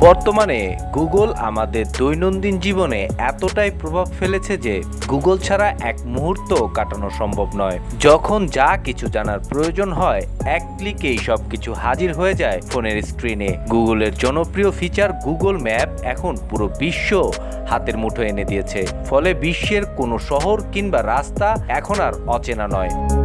বর্তমানে গুগল আমাদের দৈনন্দিন জীবনে এতটাই প্রভাব ফেলেছে যে গুগল ছাড়া এক মুহূর্ত কাটানো সম্ভব নয়। যখন যা কিছু জানার প্রয়োজন হয়, এক ক্লিকেই সব কিছু হাজির হয়ে যায় ফোনের স্ক্রিনে। গুগলের জনপ্রিয় ফিচার গুগল ম্যাপ এখন পুরো বিশ্ব হাতের মুঠো এনে দিয়েছে। ফলে বিশ্বের কোনো শহর কিংবা রাস্তা এখন আর অচেনা নয়।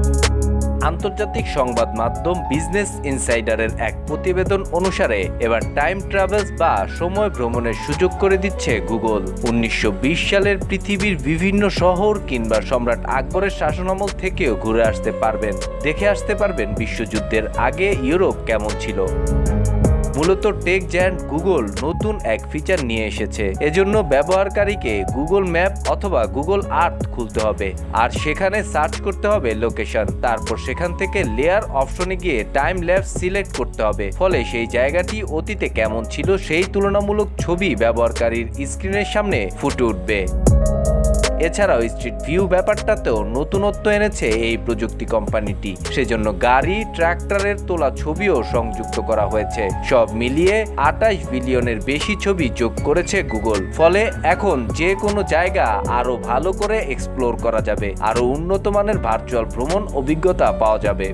আন্তর্জাতিক সংবাদ মাধ্যম বিজনেস ইনসাইডারের এক প্রতিবেদন অনুসারে, এবার টাইম ট্রাভেলস বা সময় ভ্রমণের সুযোগ করে দিচ্ছে গুগল উনিশশো বিশ সালের পৃথিবীর বিভিন্ন শহর কিংবা সম্রাট আকবরের শাসনামল থেকেও ঘুরে আসতে পারবেন। দেখে আসতে পারবেন বিশ্বযুদ্ধের আগে ইউরোপ কেমন ছিল। মূলত টেক জ্যান্ট গুগল নতুন এক ফিচার নিয়ে এসেছে। এজন্য ব্যবহারকারীকে গুগল ম্যাপ অথবা গুগল আর্থ খুলতে হবে। আর সেখানে সার্চ করতে হবে লোকেশন। তারপর সেখান থেকে লেয়ার অপশনে গিয়ে টাইম ল্যাপস সিলেক্ট করতে হবে। ফলে সেই জায়গাটি অতীতে কেমন ছিল সেই তুলনামূলক ছবি ব্যবহারকারীর স্ক্রিনের সামনে ফুটে উঠবে। এছাড়াও স্ট্রিট ভিউ ব্যাপারটাতেও নতুনত্ব এনেছে এই প্রযুক্তি কোম্পানিটি। সেজন্য গাড়ি, ট্রাক্টরের তোলা ছবিও সংযুক্ত করা হয়েছে। সব মিলিয়ে আটাইশ বিলিয়নের বেশি ছবি যোগ করেছে গুগল ফলে এখন যে কোনো জায়গা আরও ভালো করে এক্সপ্লোর করা যাবে। আরও উন্নত মানের ভার্চুয়াল ভ্রমণ অভিজ্ঞতা পাওয়া যাবে।